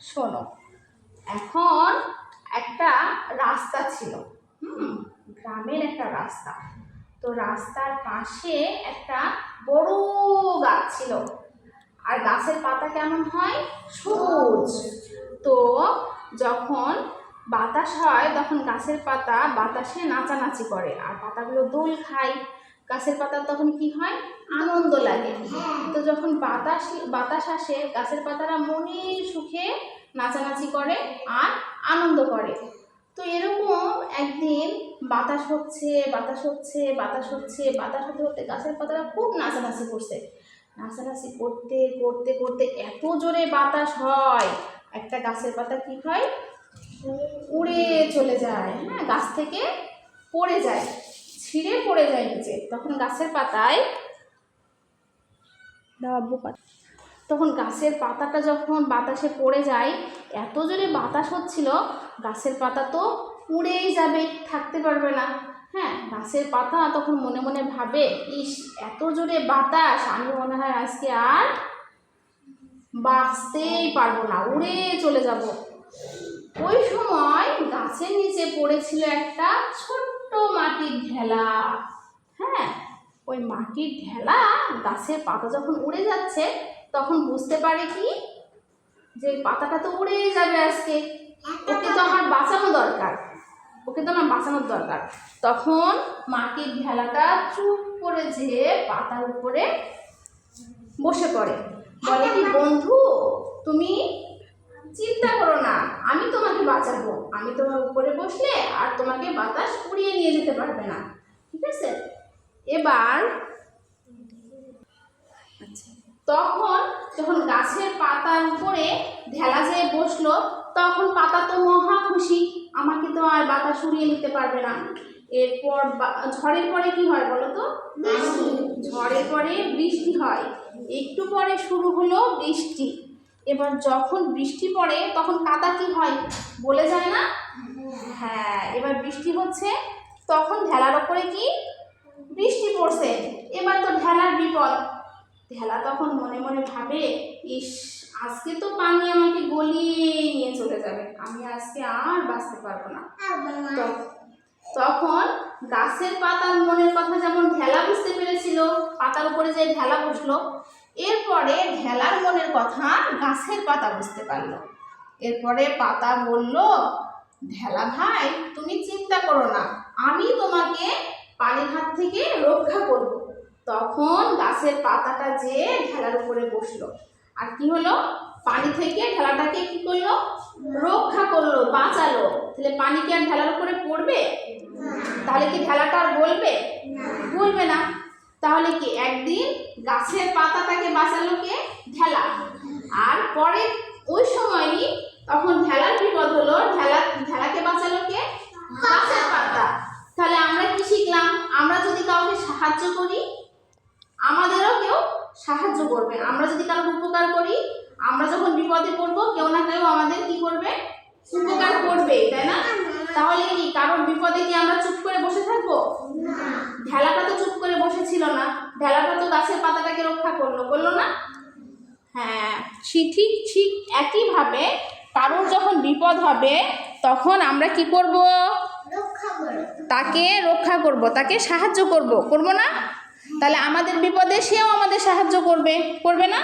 শোনো, এখন একটা রাস্তা ছিল, হুম? গ্রামের একটা রাস্তা। তো রাস্তার পাশে একটা বড় গাছ ছিল। আর গাছের পাতা কেমন হয়? সবুজ। তো যখন বাতাস হয়, তখন গাছের পাতা বাতাসে নাচানাচি করে, আর পাতাগুলো দোল খায়। গাছের পাতা তখন কি হয়? আনন্দ লাগে। তো যখন বাতাস বাতাস আসে গাছের পাতারা মনের সুখে নাচানাচি করে আর আনন্দ করে। তো এরকম একদিন বাতাস হচ্ছে বাতাস হচ্ছে বাতাস হচ্ছে বাতাস হতে হতে গাছের পাতারা খুব নাচানাচি করছে। নাচানাচি করতে করতে করতে এত জোরে বাতাস হয় একটা গাছের পাতা কি হয়? উড়ে চলে যায় হ্যাঁ গাছ থেকে পড়ে যায়। ছিঁড়ে পড়ে যায় নিচে। তখন গাছের পাতায় ডাব্বু পাতা। তখন গাছের পাতাটা যখন বাতাসে পড়ে যায় এত জোরে বাতাস হচ্ছিল গাছের পাতা তো উড়েই যাবে থাকতে পারবে না। হ্যাঁ গাছের পাতা তখন মনে মনে ভাবে ইস এত জোরে বাতাস আমি মনে হয় আজকে আর বাঁচতেই পারব না উড়ে চলে যাব। ওই সময় গাছের নিচে পড়েছিল একটা ছোট্ট মাটির ঢেলা। হ্যাঁ ওই মাটির ঢেলা গাছের পাতা যখন উড়ে যাচ্ছে তখন বুঝতে পারে কি? যে পাতাটা তো উড়েই যাবে আজকে। ওকে তো আমার বাঁচানো দরকার। ওকে তো আমার বাঁচানোর দরকার। তখন মাটির ঢেলাটা চুপ করে যেয়ে পাতার উপরে বসে পড়ে। বলে কি বন্ধু তুমি চিন্তা করো না। আমি বাঁচাবো। আমি তোমার উপরে বসলে আর তোমাকে বাতাস উড়িয়ে নিয়ে যেতে পারবে না। ঠিক আছে? এবার তখন যখন গাছের পাতার উপরে ঢেলা যেয়ে বসল তখন পাতা তো মহা খুশি। আমাকে তো আর বাতাস উড়িয়ে নিতে পারবে না। এরপর বা- ঝড়ের পরে কি হয় বলো তো? ঝড়ের পরে বৃষ্টি হয়। একটু পরে শুরু হলো বৃষ্টি। এবার যখন বৃষ্টি পড়ে তখন কাদা কি হয়? বলে যায় না? হ্যাঁ এবার বৃষ্টি হচ্ছে তখন ঢেলার ওপরে কি? বৃষ্টি পড়ছে। এবার তো ঢেলার বিপদ। ঢেলা তখন মনে মনে ভাবে ইস আজকে তো পানি আমাকে গলিয়ে নিয়ে চলে যাবে। আমি আজকে আর বাঁচতে পারব না। তখন গাছের পাতার মনের কথা যেমন ঢেলা বুঝতে পেরেছিল পাতার উপরে যে ঢেলা বসল এরপরে ঢেলার মনের কথা গাছের পাতা বুঝতে পারল। এরপরে পাতা বলল ঢেলা ভাই তুমি চিন্তা করো না আমি তোমাকে পানির হাত থেকে রক্ষা করব। তখন গাছের পাতাটা যে ঢেলার উপরে বসল। আর কি হলো? পানি থেকে ঢেলাটাকে কি করল? রক্ষা করল বাঁচালো। তাহলে পানি কি আর ঢেলার উপরে পড়বে? তাহলে কি ঢেলাটা আর বলবে বলবে না। তাহলে কি একদিন গাছের পাতাটাকে বাঁচালো কে ঢেলা। আর পরে ওই সময়ই তখন ঢেলার বিপদ হলো ঢেলা ঢেলাকে বাঁচালো কে গাছের পাতা। তাহলে আমরা কি শিখলাম? আমরা যদি কাউকে সাহায্য করি আমাদেরও কেউ সাহায্য করবে। আমরা যদি কারোর উপকার করি আমরা যখন বিপদে পড়ব কেউ না কেউ আমাদের কি করবে? উপকার করবে তাই না? তাহলে কি কারোর বিপদে কি আমরা চুপ করে বসে থাকব? ঢেলাটা তো চুপ করে বসেছিল না। ঢেলাটা তো গাছের পাতাটাকে রক্ষা করল। করল না? হ্যাঁ সে ঠিক ঠিক একইভাবে কারোর যখন বিপদ হবে তখন আমরা কি করব? তাকে রক্ষা করব তাকে সাহায্য করব। করব না? তাহলে আমাদের বিপদে সেও আমাদের সাহায্য করবে। করবে না?